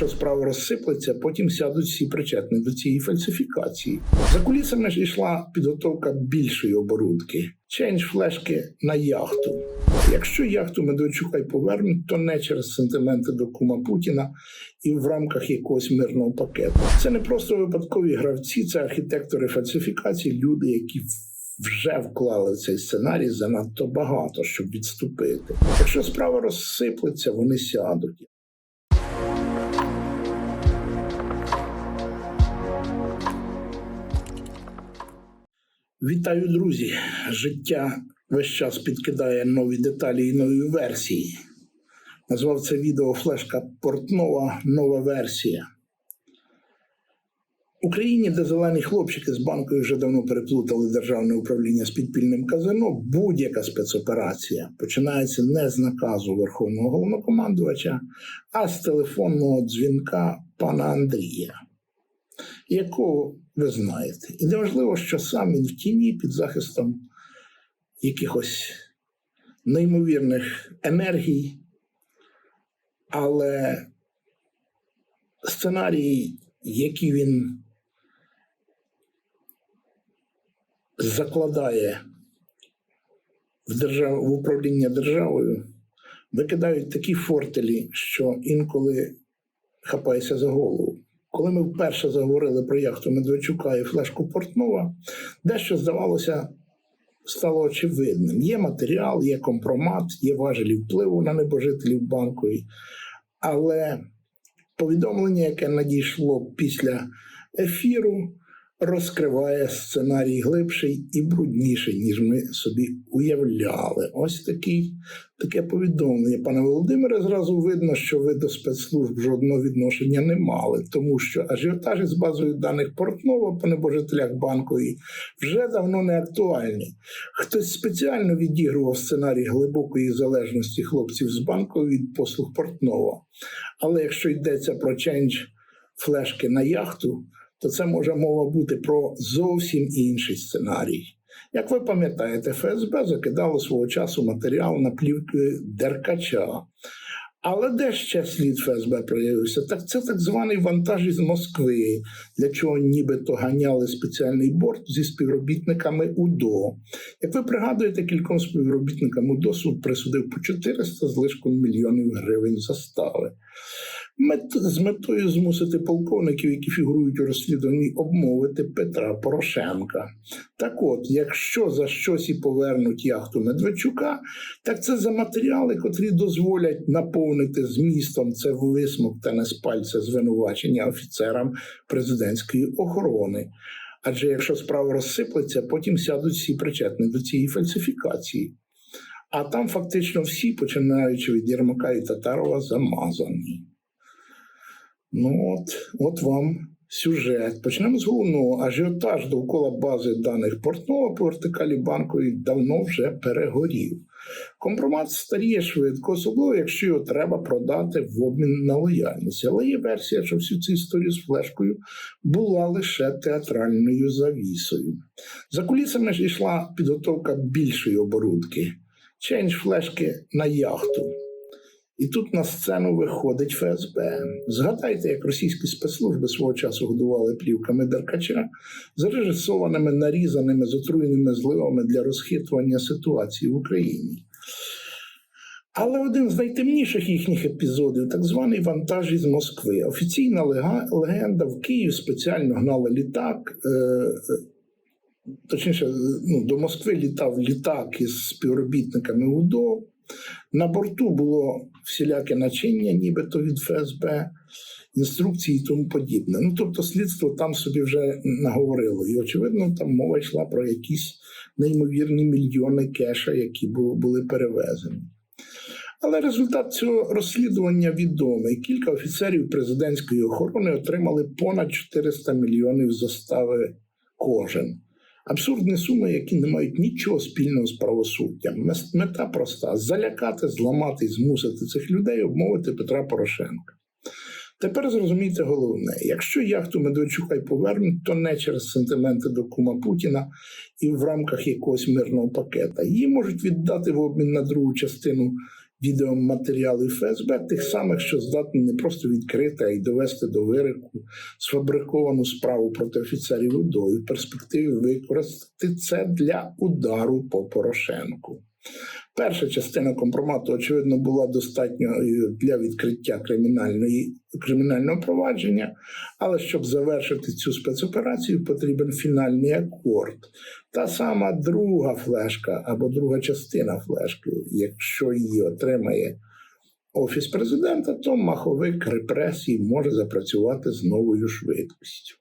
якщо справа розсиплеться, потім сядуть всі причетні до цієї фальсифікації. За кулісами ж йшла підготовка більшої оборудки. Ченж флешки на яхту. Якщо яхту Медведчука й повернуть, то не через сентименти до кума Путіна і в рамках якогось мирного пакету. Це не просто випадкові гравці, це архітектори фальсифікації, люди, які вже вклали в цей сценарій занадто багато, щоб відступити. Якщо справа розсиплеться, вони сядуть. Вітаю, друзі! Життя весь час підкидає нові деталі і нові версії. Назвав це відео флешка Портнова нова версія. В Україні, де зелені хлопчики з банкою вже давно переплутали державне управління з підпільним казино, будь-яка спецоперація починається не з наказу Верховного головнокомандувача, а з телефонного дзвінка пана Андрія, якого ви знаєте. І неважливо, що сам він в тіні під захистом якихось неймовірних енергій, але сценарій, який він закладає в, держав... в управління державою, викидають такі фортелі, що інколи хапаєшся за голову. Коли ми вперше заговорили про яхту Медведчука і флешку Портнова, дещо здавалося. Стало очевидним. Є матеріал, є компромат, є важелі впливу на небожителів банкові. Але повідомлення, яке надійшло після ефіру, розкриває сценарій глибший і брудніший, ніж ми собі уявляли. Ось такий, таке повідомлення. Пане Володимире, зразу видно, що ви до спецслужб жодного відношення не мали, тому що ажіотажі з базою даних Портнова по небожителях банкової вже давно не актуальні. Хтось спеціально відігрував сценарій глибокої залежності хлопців з банку від послуг Портнова. Але якщо йдеться про чендж флешки на яхту, то це може мова бути про зовсім інший сценарій. Як ви пам'ятаєте, ФСБ закидало свого часу матеріал на плівки Деркача. Але де ще слід ФСБ проявився? Так це так званий вантаж із Москви, для чого нібито ганяли спеціальний борт зі співробітниками УДО. Як ви пригадуєте, кільком співробітникам УДО суд присудив по 400 з лишком мільйонів гривень застави. З метою змусити полковників, які фігурують у розслідуванні, обмовити Петра Порошенка. Так от, якщо за щось і повернуть яхту Медведчука, так це за матеріали, котрі дозволять наповнити змістом це висмоктане з пальця звинувачення офіцерам президентської охорони. Адже якщо справа розсиплеться, потім сядуть всі причетні до цієї фальсифікації. А там фактично всі, починаючи від Єрмака і Татарова, замазані. Ну от, от вам сюжет. Почнемо з головного. Ажіотаж довкола бази даних портного по вертикалі банкової давно вже перегорів. Компромат старіє швидко, особливо якщо його треба продати в обмін на лояльність. Але є версія, що всю цю історію з флешкою була лише театральною завісою. За кулісами ж йшла підготовка більшої оборудки. Ченж флешки на яхту. І тут на сцену виходить ФСБ. Згадайте, як російські спецслужби свого часу годували плівками Деркача, зарежисованими, нарізаними, з отруєними зливами для розхитування ситуації в Україні. Але один з найтемніших їхніх епізодів так званий вантаж із Москви. Офіційна легенда в Київ спеціально гнали літак. Е- е, Точніше, ну, до Москви літав літак із співробітниками УДО. На борту було всіляке начиння, нібито від ФСБ, інструкції і тому подібне. Ну, тобто, слідство там собі вже наговорило. І, очевидно, там мова йшла про якісь неймовірні мільйони кеша, які були перевезені. Але результат цього розслідування відомий. Кілька офіцерів президентської охорони отримали понад 400 мільйонів застави кожен. Абсурдні суми, які не мають нічого спільного з правосуддям. Мета проста: залякати, зламати і змусити цих людей обмовити Петра Порошенка. Тепер зрозумійте головне: якщо яхту Медведчука й повернуть, то не через сентименти до кума Путіна і в рамках якогось мирного пакета. Її можуть віддати в обмін на другу частину відеоматеріалів ФСБ, тих самих, що здатні не просто відкрити, а й довести до вирику сфабриковану справу проти офіцерів УДО і в перспективі використати це для удару по Порошенку. Перша частина компромату, очевидно, була достатньою для відкриття кримінальної, кримінального провадження, але щоб завершити цю спецоперацію, потрібен фінальний акорд. Та сама друга флешка або друга частина флешки, якщо її отримає Офіс президента, то маховик репресій може запрацювати з новою швидкістю.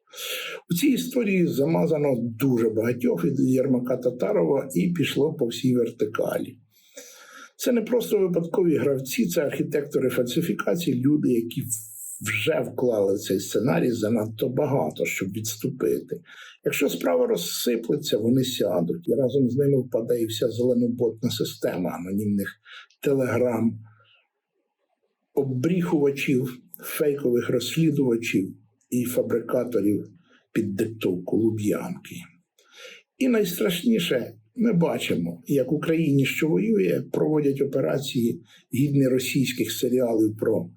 У цій історії замазано дуже багатьох від Єрмака Татарова і пішло по всій вертикалі. Це не просто випадкові гравці, це архітектори фальсифікації, люди, які вже вклали цей сценарій занадто багато, щоб відступити. Якщо справа розсиплеться, вони сядуть, і разом з ними впаде і вся зеленоботна система анонімних телеграм, обріхувачів, фейкових розслідувачів і фабрикаторів під диктовку Луб'янки. І найстрашніше, ми бачимо, як Україні, що воює, проводять операції гідні російських серіалів про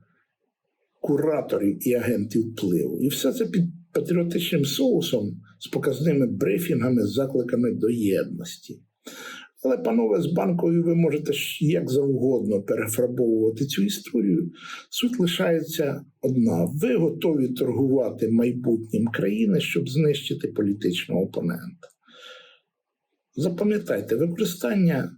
кураторів і агентів впливу. І все це під патріотичним соусом з показними брифінгами, закликами до єдності. Але, панове, з банкою ви можете як завгодно перефарбовувати цю історію. Суть лишається одна: ви готові торгувати майбутнім країни, щоб знищити політичного опонента. Запам'ятайте, використання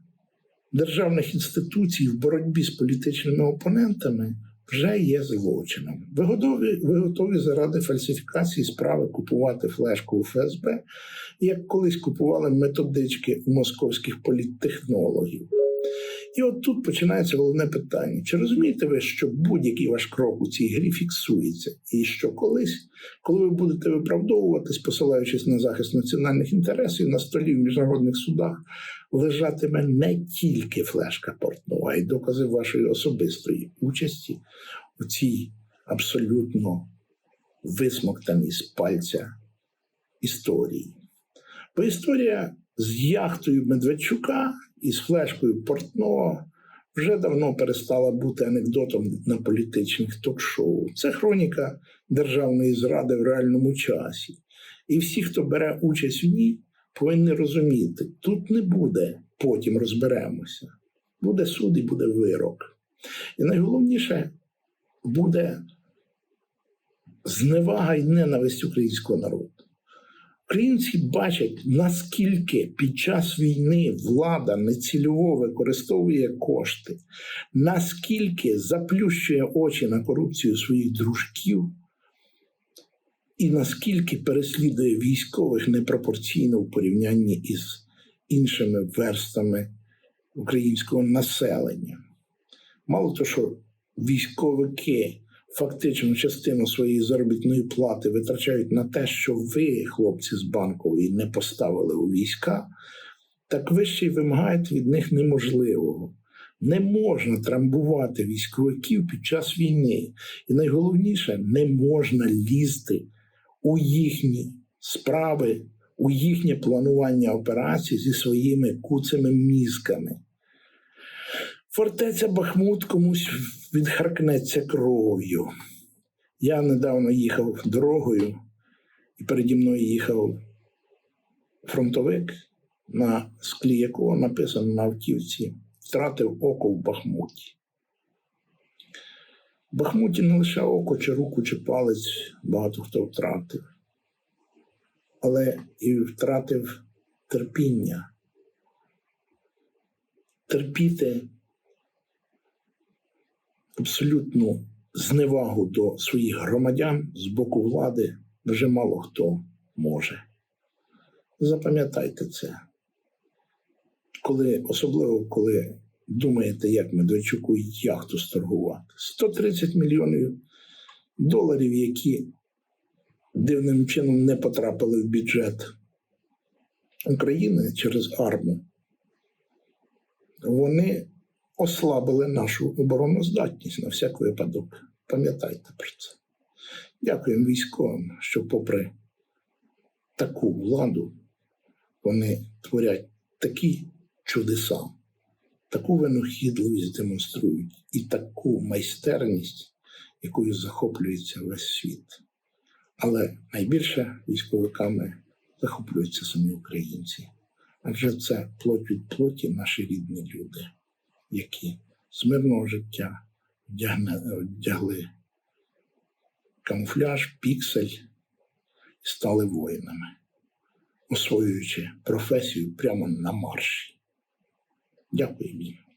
державних інституцій в боротьбі з політичними опонентами вже є злочином. Ви готові, ви готові заради фальсифікації справи купувати флешку у ФСБ, як колись купували методички у московських політтехнологів. І от тут починається головне питання: чи розумієте ви, що будь-який ваш крок у цій грі фіксується, і що колись, коли ви будете виправдовуватись, посилаючись на захист національних інтересів, на столі в міжнародних судах лежатиме не тільки флешка Портнова, а й докази вашої особистої участі у цій абсолютно висмоктаній з пальця історії. Бо історія з яхтою Медведчука і з флешкою Портнова вже давно перестала бути анекдотом на політичних ток-шоу. Це хроніка державної зради в реальному часі. І всі, хто бере участь в ній, повинні розуміти, тут не буде, потім розберемося. Буде суд і буде вирок. І найголовніше буде зневага і ненависть українського народу. Українці бачать, наскільки під час війни влада нецільово використовує кошти, наскільки заплющує очі на корупцію своїх дружків, і наскільки переслідує військових непропорційно в порівнянні із іншими верстами українського населення. Мало того, що військовики фактично частину своєї заробітної плати витрачають на те, що ви, хлопці з банкової, не поставили у війська, так ви ще й вимагаєте від них неможливого. Не можна трамбувати військовиків під час війни. І найголовніше, не можна лізти у їхні справи, у їхнє планування операцій зі своїми куцими мізками. Фортеця Бахмут комусь відхаркнеться кров'ю. Я недавно їхав дорогою, і переді мною їхав фронтовик, на склі якого написано на автівці втратив око в Бахмуті. В Бахмуті не лише око, чи руку, чи палець багато хто втратив, але і втратив терпіння. Терпіти абсолютну зневагу до своїх громадян з боку влади вже мало хто може. Запам'ятайте це. Коли, Особливо коли думаєте, як Медведчуку яхту сторгувати. 130 мільйонів доларів, які дивним чином не потрапили в бюджет України через арму, вони ослабили нашу обороноздатність на всяк випадок. Пам'ятайте про це. Дякуємо військовим, що, попри таку владу, вони творять такі чудеса. таку винахідливість демонструють і таку майстерність, якою захоплюється весь світ. Але найбільше військовиками захоплюються самі українці. Адже це плоть від плоті наші рідні люди, які з мирного життя вдягли камуфляж, піксель і стали воїнами, освоюючи професію прямо на марші. Дякую їм.